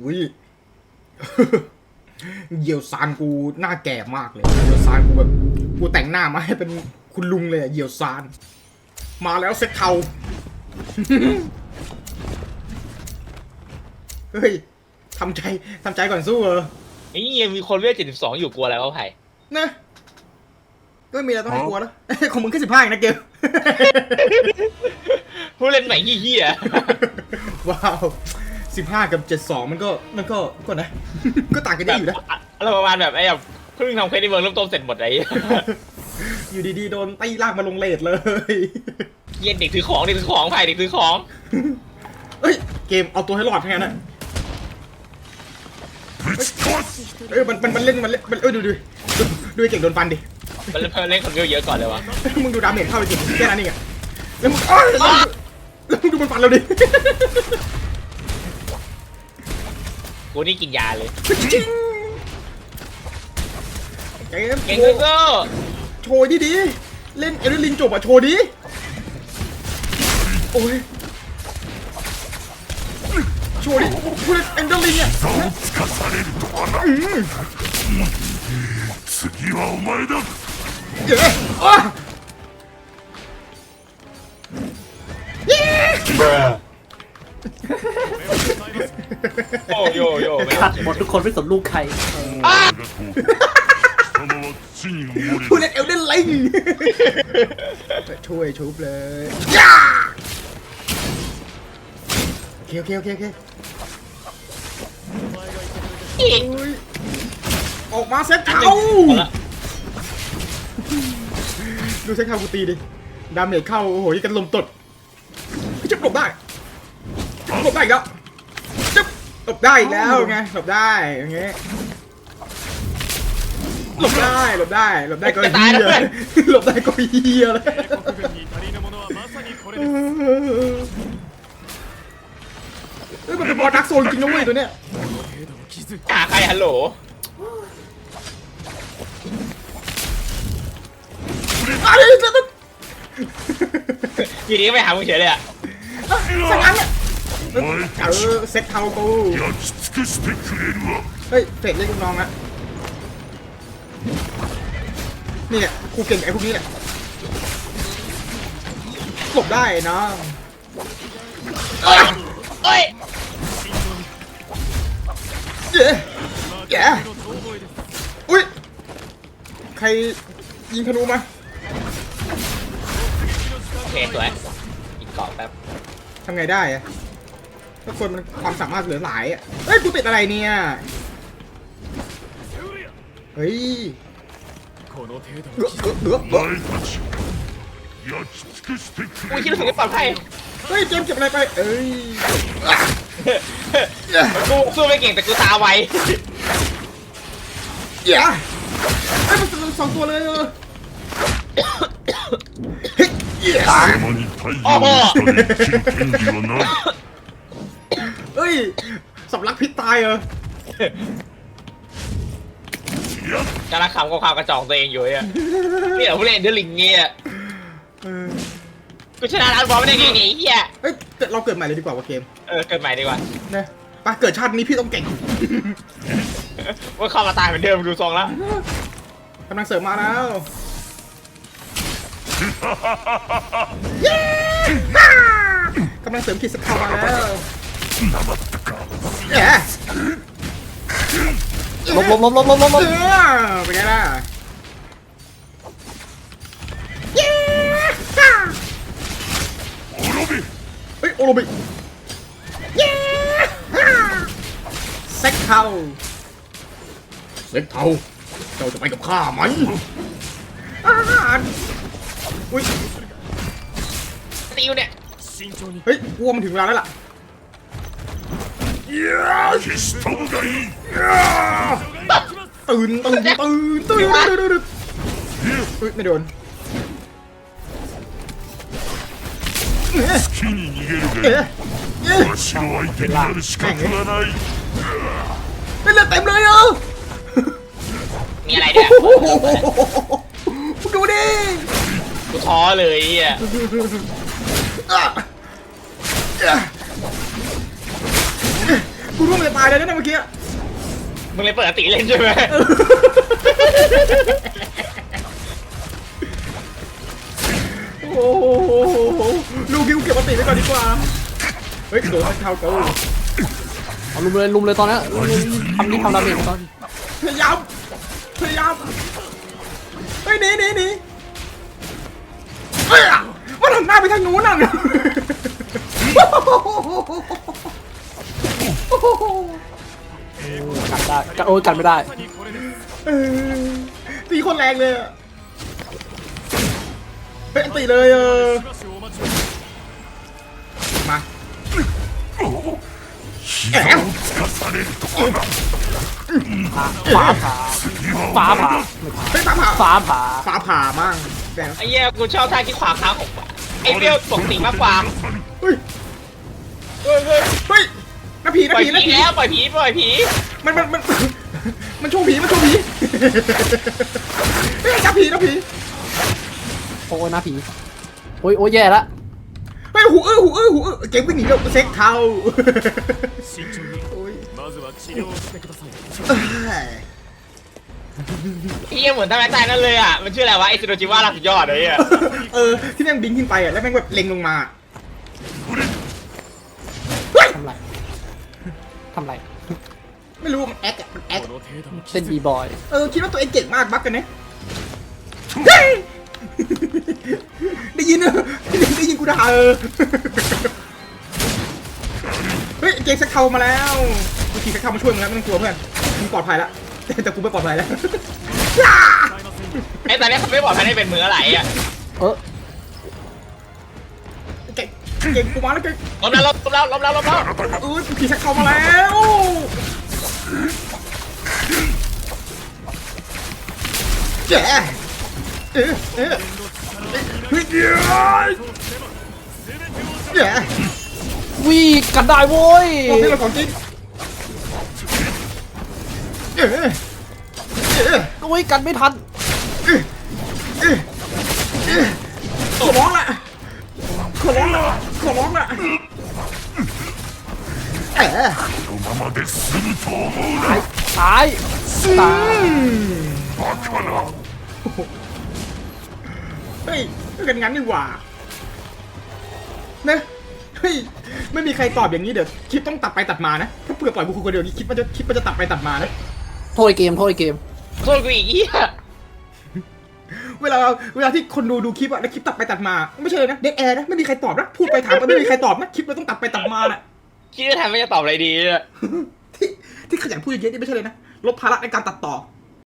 อุ้ยเหยี่ยวซานกูหน้าแก่มากเลยเหยี่ยวซานกูแบบกูแต่งหน้ามาให้เป็นคุณลุงเลยอะเหยี่ยวซาน มาแล้วเซ็ตเทาเฮ้ยทำใจทำใจก่อนสู้เออนี่ยังมีคนเวท72อยู่กลัวอะไรวะไผ่นะก็ไม่มีอะไรต้องให้กลัวแล้วของมึงแค่สิบห้าเองนะเกลผู้เล่นใหม่เฮียว้าว สิบห้ากับเจ็ดสองมันก็มันก็ก็นะ ก็ต่างกันเยอะอยู่นะ อะไรประมาณแบบไอ้แบบเพิ่งทำเครดิตเวิร์กเริ่มต้นเสร็จหมดไอ้อยู่ดีๆ โดนไต้ลากมาลงเลทเลยเย็นเด็กถือของเด็กถือของไผ่เด็กถือของเฮ้ย เกมเอาตัวให้รอดทั้งนั้นนะเออมันมันมันเล่นมันเล่นมันเออดูดูดูดูไอเก่งโดนฟันดิ มันเพิ่มเล่นคนเดียวเยอะก่อนเลยวะมึงดูดามเมจเข้าไปจิแค่นั้นเองอะแล้วมึงแล้วมึงดูมันฟันเราดิ กูนี่กินยาเลย จริงเกม เก่งเลยก็ โชว์ดีดีๆเล่นเอเดลินจบอะโชว์ดีโอ้ยโชว์ดิพูดเอเดลินเนี่ย 座をつかされるとはな次はお前だ เดี๋ยวนะอ้า โยโยขัดหมดทุกคนไม่สมลูกใครผู้เล่นเอลเดนไลน์ช่วยชุบเลยโอเคโอเคโอเคโอเคออกมาเซ็ตเข้าดูเซ็ตเข้ากูตีดิ ดาเมจเข้า โอ้โห นี่กันลมตดจะปลบได้ปลบได้อีกแล้ว หลบได้แล้วไงหลบได้อย่างเงี้ยหลบได้หลบได้หลบได้ก็เฮียหลบได้ก็เฮียเลยเอ้ยมันเป็นบอลดักโซนจริงนะเว้ยตัวเนี้ยหาใครฮัลโหลอะไรจะยู่ดีก็ไปหาผู้เฉยเลยอะสังงานเนี่ย เออเซ็ตเทากูเฮ้ยเฟดเรียกลูน้องละนี่แหละกูเก่งไอ้พวกนี้แหละหลบได้นะเฮ้ยเจ๊แกอุ้ยใครยิงธนูมาโอเคสวยอีกเกาะแป๊บทำไงได้อะ ถ้าคนมันความสามารถเหลือหลายอะเฮ้ยกูติดอะไรเนี่ย เฮ้ยโเหลือเหลือเหลืออุ้ยคิดถึงได้ปลอดภัยเฮ้ยเจมส์เก็บอะไรไป เอ้ยกูสู้ไม่เก่งแต่กูตาไวเย้ไอ้ยมันสองตัวเลยเออเฮ้ยโอ้โห เฮ้ยสำลักพิษตายเออやっกำลังขำกับความกระจอกตัวเองอยู่เนี่ยนี่เหรอผู้เล่นเดลิงเนี่ยเออกูชนะร้านบอลไม่ได้ไงไอ้เหี้ยเฮ้ยแต่เราเกิดใหม่เลยดีกว่าว่าเกมเออเกิดใหม่ดีกว่านะไปเกิดชาตินี้พี่ต้องเก่งว่าเข้ามาตายเหมือนเดิมดูทรงแล้วกำลังเสริมมาแล้วเย้ฮ่ากำลังเสริมขีดสกาวมาแล้ว เย้ลบลบลบลบลบลบลบเออเป็นไงล่ะเย้ฮ่าเฮ้ยโอโรบิเย้ฮ่เซ็กเทาเซ็กเทาเจ้าจะไปกับข้าไหมอุ้ยติวเนี่ยเฮ้ยกลัวมันถึงเวลาแล้วล่ะ ตื่นตื่นตื่นตื่นตื่นตื่นตื่นอุ้ยไม่โดนเอ๊ะ 好きに逃げる เอ๊ะ がい เอ๊ะ いわしの相手になる資格はない ไม่เลือดเต็มเลยอ่ะ มีอะไรเนี่ย โอ้โหดูดิ กูท้อเลยไอ่ะ อ่ะอ่ะกู ร่วงเลยตายเลยนะเมื่อกี้มึงเลยเปิดอติเล่นใช่ไหมโอ้โหลูกคิวเก็บปติไว้ก่อนดีกว่า เฮ้ยโดนเท้ากูเอาลุมเลยลุมเลยตอนนี้ลุมเลยทำนี่ทำดาเมจตอนนี้พยายามพยายามเฮ้ยหนีหนีหนีเฮ้ยมันหันหน้าไปทางนู้นน่ะ กัดได้กัดโอ้ยกัดไม่ได้ตีคนแรงเลยเป็นตีเลยเออมาฟ้าผ่าฟ้าผ่าฟ้าผ่าฟ้าผ่าฟ้าผ่มั่งไอ้เหี้ยกูชอบท่าที่ขวาค้างของไอ้เบี้ยวปกติมากกว่าเฮ้ยเฮ้ยเฮ้ย น้าผี ป น้า ล่อย ผีน้า ผี ผี แล้วปล่อยผีปล่อยผี มันมันมันมันโชว์ผีมันโชว์ผีเฮ้ยน้าผีน้าผี โอ้ยหน้าผีโอ้ยโอ้ยแย่ละ เฮ้ยหูอื้อหูอื้อหูอื้อเก่งวิ่งหนีเร็วเซ็กเท้า 慎重に โอ้ย まずは治療をしてください เอ้ย ไอ้เหี้ยเหมือนท่าแม่ตายนั่นเลยอ่ะมันชื่ออะไรวะไอ้ซิโนจิวาล่าสุดยอดเลยอ่ะ เออที่แม่งบินขึ้นไปอ่ะแล้วแม่งแบบเล็งลงมา ทำไรไม่รู้มันแอคอะมันแอคเต้นบีบอยเออคิดว่าตัวเองเก่งมากบักกันเนี่ยได้ยินเออได้ยินกูด่าเออเฮ้ยเก่งสักเทามาแล้วกูขี่สักเทามาช่วยมึงแล้วไม่ต้องกลัวเพื่อนมึงปลอดภัยแล้วแต่กูไม่ปลอดภัยแล้วไอ้ตอนนี้เขาไม่ปลอดภัยได้เป็นมืออะไรอะเออ เก่งเก่งกูมาแล้วเก่งล้มแล้วล้มแล้วล้มแล้วล้มแล้วเออกูขี่สักเทามาแล้วเจ๊เออเออเฮ้ยเย้เย้วีกัดได้โว้ยบอกให้เราของจริงเออเออโอ้ยกัดไม่ทันเออเออเออขอร้องละขอร้องละ ขอร้องล่ะเออตายตายเฮ้ยมันกันงั้นนี่หว่าเนะเฮ้ยไม่มีใครตอบอย่างนี้เดี๋ยวคลิปต้องตัดไปตัดมานะ ถ้าเผื่อปล่อยบุคคลนเดียวนี้คลิปมันจะคลิปมันจะตัดไปตัดมานะ โทษเกมโทษเกมโทษกูอีกเหี้ย เวลาเวลาที่คนดูดูคลิปอะแล้วคลิปตัดไปตัดมา ไม่ใช่เลยนะเด็กแอร์นะไม่มีใครตอบนะพูดไปถามไปไม่มีใครตอบนะคลิปเราต้องตัดไปตัดมาน่ะคิดว่าแทนไม่จะตอบอะไรดีอะที่ที่ขยันพูดเยอะๆนี่ไม่ใช่เลยนะลดภาระในการตัดต่อ